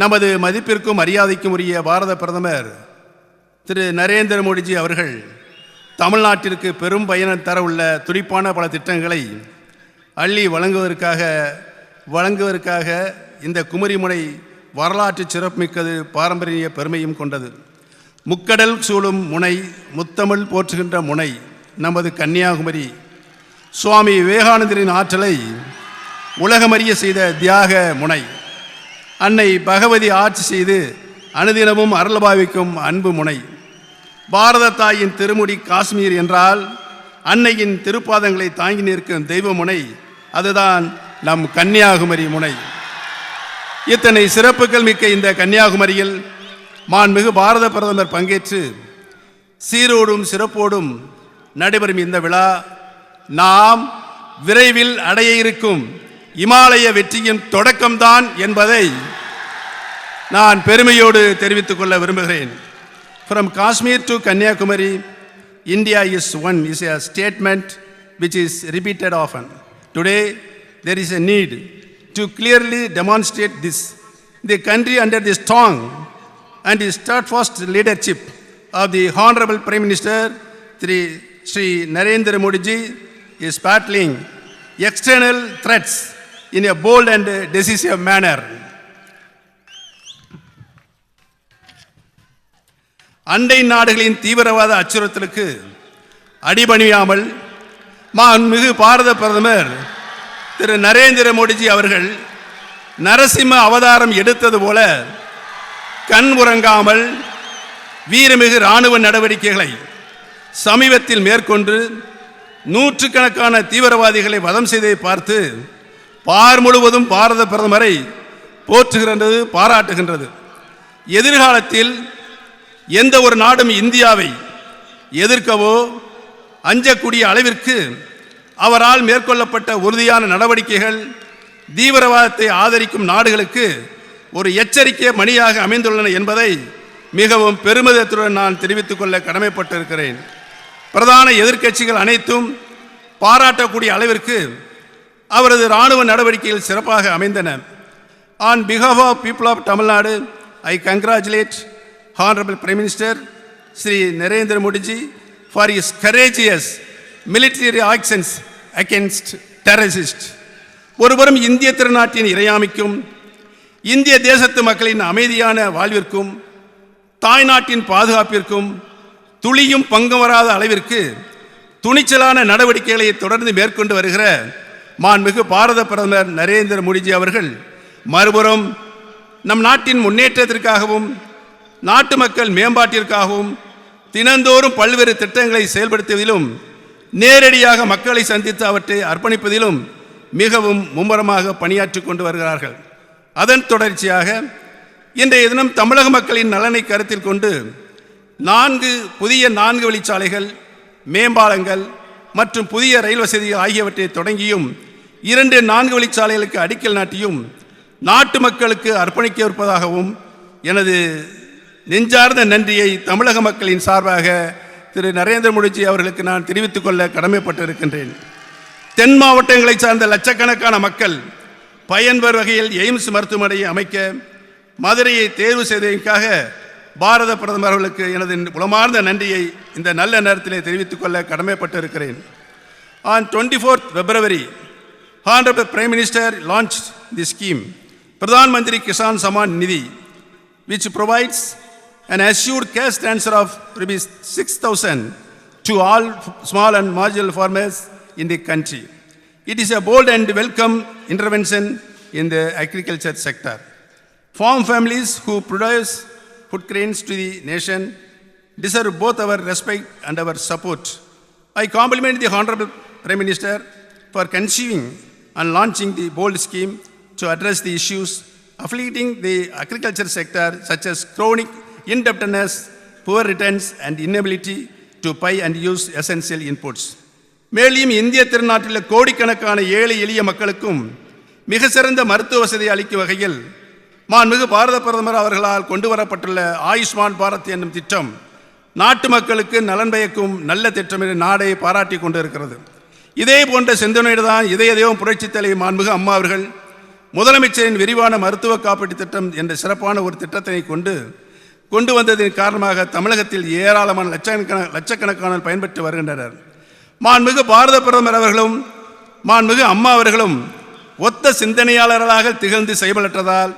நமது மதிப்பிற்கும் மரியாதைக்கும் உரிய பாரத பிரதமர் திரு நரேந்திர மோடிஜி அவர்கள் தமிழ்நாட்டிற்கு பெரும் பயன் தரவுள்ள துடிப்பான பல திட்டங்களை அள்ளி வழங்குவதற்காக வழங்குவதற்காக இந்த குமரிமுனை வரலாற்று சிறப்புமிக்கது பாரம்பரிய பெருமையும் கொண்டது. முக்கடல் சூழும் முனை முத்தமிழ் போற்றுகின்ற முனை நமது கன்னியாகுமரி. சுவாமி விவேகானந்தரின் ஆற்றலை உலகமறிய செய்த தியாக முனை. அன்னை பகவதி ஆட்சி செய்து அனுதினமும் அருள்பாவிக்கும் அன்பு முனை. பாரத தாயின் திருமுடி காஷ்மீர் என்றால் அன்னையின் திருப்பாதங்களை தாங்கி நிற்கும் தெய்வ முனை அதுதான் நம் கன்னியாகுமரி முனை. இத்தனை சிறப்புகள் மிக்க இந்த கன்னியாகுமரியில் மாண்புமிகு பாரத பிரதமர் பங்கேற்று சீரோடும் சிறப்போடும் நடைபெறும் இந்த விழா. நாம் விரைவில் அடைய இருக்கும் இமாலய வெற்றியின் தொடக்கம்தான் என்பதை நான் பெருமையோடு தெரிவித்துக் கொள்ள விரும்புகிறேன் from Kashmir to Kanyakumari India is one is a statement which is repeated often. Today, there is a need to clearly demonstrate this. The country under the strong and the steadfast leadership of the Honorable Prime Minister Sri Sri Narendra Modi ji is battling external threats in a bold and decisive manner. அண்டை நாடுகளின் தீவிரவாத அச்சுறுத்தலுக்கு அடிபணியாமல் மிகு பாரத பிரதமர் திரு நரேந்திர மோடிஜி அவர்கள் நரசிம்ம அவதாரம் எடுத்தது போல கண் உறங்காமல் வீரமிகு இராணுவ நடவடிக்கைகளை சமீபத்தில் மேற்கொண்டு நூற்றுக்கணக்கான தீவிரவாதிகளை வதம் செய்ததை பார்த்து பார் முழுவதும் பாரத பிரதமரை போற்றுகின்றது பாராட்டுகின்றது. எதிர்காலத்தில் எந்த ஒரு நாடும் இந்தியாவை எதிர்க்கவோ அஞ்சக்கூடிய அளவிற்கு அவரால் மேற்கொள்ளப்பட்ட உறுதியான நடவடிக்கைகள் தீவிரவாதத்தை ஆதரிக்கும் நாடுகளுக்கு ஒரு எச்சரிக்கை மணியாக அமைந்துள்ளன என்பதை மிகவும் பெருமிதத்துடன் நான் தெரிவித்துக் கொள்ள கடமைப்பட்டிருக்கிறேன். பிரதான எதிர்க்கட்சிகள் அனைத்தும் பாராட்டக்கூடிய அளவிற்கு அவரது இராணுவ நடவடிக்கைகள் சிறப்பாக அமைந்தன. On behalf of people of Tamil Nadu I congratulate honourable prime minister Shri Narendra Modi ji for his courageous military actions against terrorists. ஒருபுறம் இந்திய திருநாட்டின் இறையாமைக்கும் இந்திய தேசத்து மக்களின் அமைதியான வாழ்விற்கும் தாய்நாட்டின் பாதுகாப்பிற்கும் துளியும் பங்கு வராத அளவிற்கு துணிச்சலான நடவடிக்கைகளை தொடர்ந்து மேற்கொண்டு வருகிற மாண்புமிகு பாரத பிரதமர் நரேந்திர மோடிஜி அவர்கள் மறுபுறம் நம் நாட்டின் முன்னேற்றத்திற்காகவும் நாட்டு மக்கள் மேம்பாட்டிற்காகவும் தினந்தோறும் பல்வேறு திட்டங்களை செயல்படுத்துவதிலும் நேரடியாக மக்களை சந்தித்து அவற்றை அர்ப்பணிப்பதிலும் மிகவும் மும்முரமாக பணியாற்றி கொண்டு வருகிறார்கள். அதன் தொடர்ச்சியாக இன்றைய தினம் தமிழக மக்களின் நலனை கருத்தில் கொண்டு நான்கு புதிய நான்கு வழிச்சாலைகள் மேம்பாலங்கள் மற்றும் புதிய ரயில் வசதிகள் ஆகியவற்றை தொடங்கியும் இரண்டு நான்கு வழிச்சாலைகளுக்கு அடிக்கல் நாட்டியும் நாட்டு மக்களுக்கு அர்ப்பணிக்க இருப்பதாகவும் எனது நெஞ்சார்ந்த நன்றியை தமிழக மக்களின் சார்பாக திரு நரேந்திர மோடிஜி அவர்களுக்கு நான் தெரிவித்துக் கொள்ள கடமைப்பட்டிருக்கின்றேன். தென் மாவட்டங்களை சார்ந்த லட்சக்கணக்கான மக்கள் பயன்பெற வகையில் எய்ம்ஸ் மருத்துவமனையை அமைக்க மதுரையை தேர்வு செய்ததற்காக பாரத பிரதமர் அவர்களுக்கு எனது உளமார்ந்த நன்றியை இந்த நல்ல நேரத்திலே தெரிவித்துக் கொள்ள கடமைப்பட்டிருக்கிறேன். On twenty fourth February honourable prime minister launch the scheme Pradhan Mantri Kisan Samman நிதி which provides an assured cash transfer of rupees 6,000 to all small and marginal farmers in the country. It is a bold and welcome intervention in the agriculture sector. Farm families who produce food grains to the nation deserve both our respect and our support. I compliment the Honorable Prime Minister for conceiving and launching the bold scheme to address the issues afflicting the agriculture sector such as chronic indebtedness, poor returns and inability to buy and use essential inputs. மேலும் இந்திய திருநாட்டில் கோடிக்கணக்கான ஏழை எளிய மக்களுக்கும் மிக சிறந்த மருத்துவ வசதி அளிக்கும் வகையில் மாண்புமிகு பாரத பிரதமர் அவர்களால் கொண்டு வரப்பட்டுள்ள ஆயுஷ்மான் பாரத் என்னும் திட்டம் நாட்டு மக்களுக்கு நலன் பயக்கும் நல்ல திட்டம் என்று நாடை பாராட்டி கொண்டிருக்கிறது இதே போன்ற சிந்தனையோடு தான் இதய தெய்வம் புரட்சித் தலைவி மாண்புமிகு அம்மா அவர்கள் முதலமைச்சரின் விரிவான மருத்துவ காப்பீட்டு திட்டம் என்ற சிறப்பான ஒரு திட்டத்தினை கொண்டு கொண்டு வந்ததன் காரணமாக தமிழகத்தில் ஏராளமான லட்சக்கணக்கான லட்சக்கணக்கானோர் பயன்பெற்று வருகின்றனர். மாண்புமிகு பாரத பிரதமர் அவர்களும் மாண்புமிகு அம்மா அவர்களும் ஒத்த சிந்தனையாளர்களாக திகழ்ந்து செயல்பட்டதால்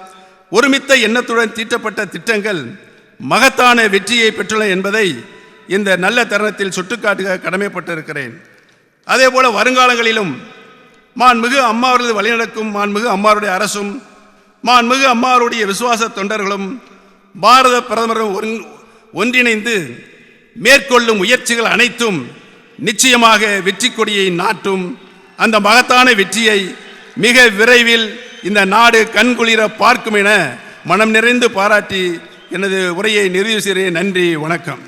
ஒருமித்த எண்ணத்துடன் தீட்டப்பட்ட திட்டங்கள் மகத்தான வெற்றியை பெற்றுள்ளன என்பதை இந்த நல்ல தருணத்தில் சுட்டுக்காட்டுக கடமைப்பட்டிருக்கிறேன். அதே போல வருங்காலங்களிலும் மாண்புமிகு அம்மா வழிநடக்கும் மாண்புமிகு அம்மாவுடைய அரசும் மாண்புமிகு அம்மாருடைய விசுவாச தொண்டர்களும் பாரத பிரதமரும் ஒன்றிணைந்து மேற்கொள்ளும் முயற்சிகள் அனைத்தும் நிச்சயமாக வெற்றி கொடியை நாட்டும். அந்த மகத்தான வெற்றியை மிக விரைவில் இந்த நாடு கண்குளிர பார்க்கும் என மனம் நிறைந்து பாராட்டி எனது உரையை நிறைவு செய்கிறேன். நன்றி வணக்கம்.